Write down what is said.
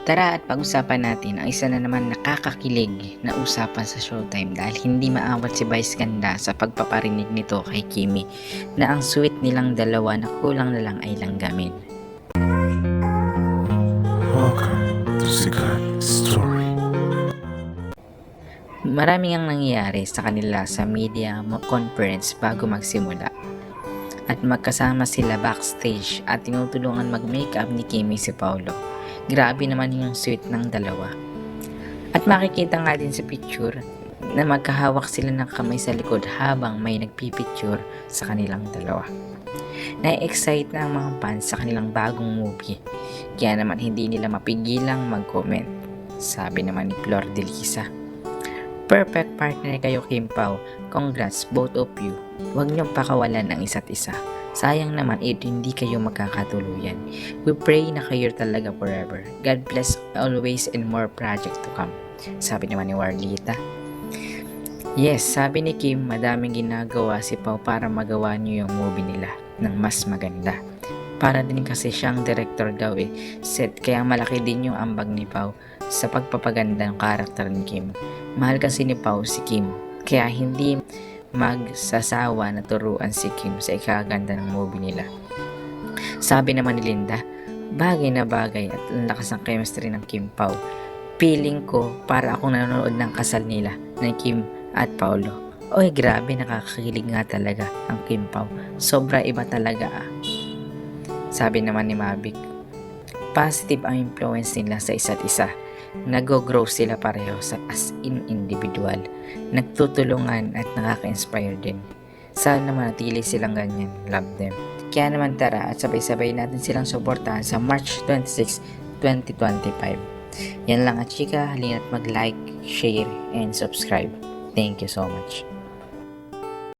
Tara at pag-usapan natin ang isa na naman nakakakilig na usapan sa Showtime dahil hindi maawat si Vice Ganda sa pagpaparinig nito kay Kimi na ang sweet nilang dalawa na kulang na lang ay langgamin. Welcome to Sikat Story. Maraming ang nangyayari sa kanila sa media conference bago magsimula. At magkasama sila backstage at tinutulungan mag-makeup ni Kimi si Paolo. Grabe naman yung sweet ng dalawa. At makikita nga din sa picture na magkahawak sila ng kamay sa likod habang may nagpipicture sa kanilang dalawa. Na-excite na ang mga fans sa kanilang bagong movie. Kaya naman hindi nila mapigilang mag-comment. Sabi naman ni Flor de Lisa. Perfect partner kayo Kim Pao. Congrats both of you. Huwag niyong pakawalan ang isa't isa. Sayang naman ito hindi kayo magkakatuluyan. We pray na kayo talaga forever. God bless always and more projects to come. Sabi naman ni Warlita. Yes, sabi ni Kim, madaming ginagawa si Pao para magawa niyo yung movie nila ng mas maganda. Para din kasi siyang director daw eh, set kaya malaki din yung ambag ni Pao sa pagpapaganda ng karakter ni Kim. Mahal kasi ni Pao si Kim, kaya hindi magsasawa na turuan si Kim sa ikaganda ng movie nila. Sabi naman ni Linda, bagay na bagay at ang lakas ng chemistry ng Kim Pao. Feeling ko para akong nanonood ng kasal nila ng Kim at Paolo. Oy, grabe, nakakakilig nga talaga ang Kim Pao. Sobra iba talaga ah. Sabi naman ni Mavic, positive ang influence nila sa isa't isa. Nag-grow sila pareho sa as in individual. Nagtutulungan at nakaka-inspire din. Sana manatili silang ganyan. Love them. Kaya naman tara at sabay-sabay natin silang suportahan sa March 26, 2025. Yan lang at chika, halina't mag-like, share, and subscribe. Thank you so much.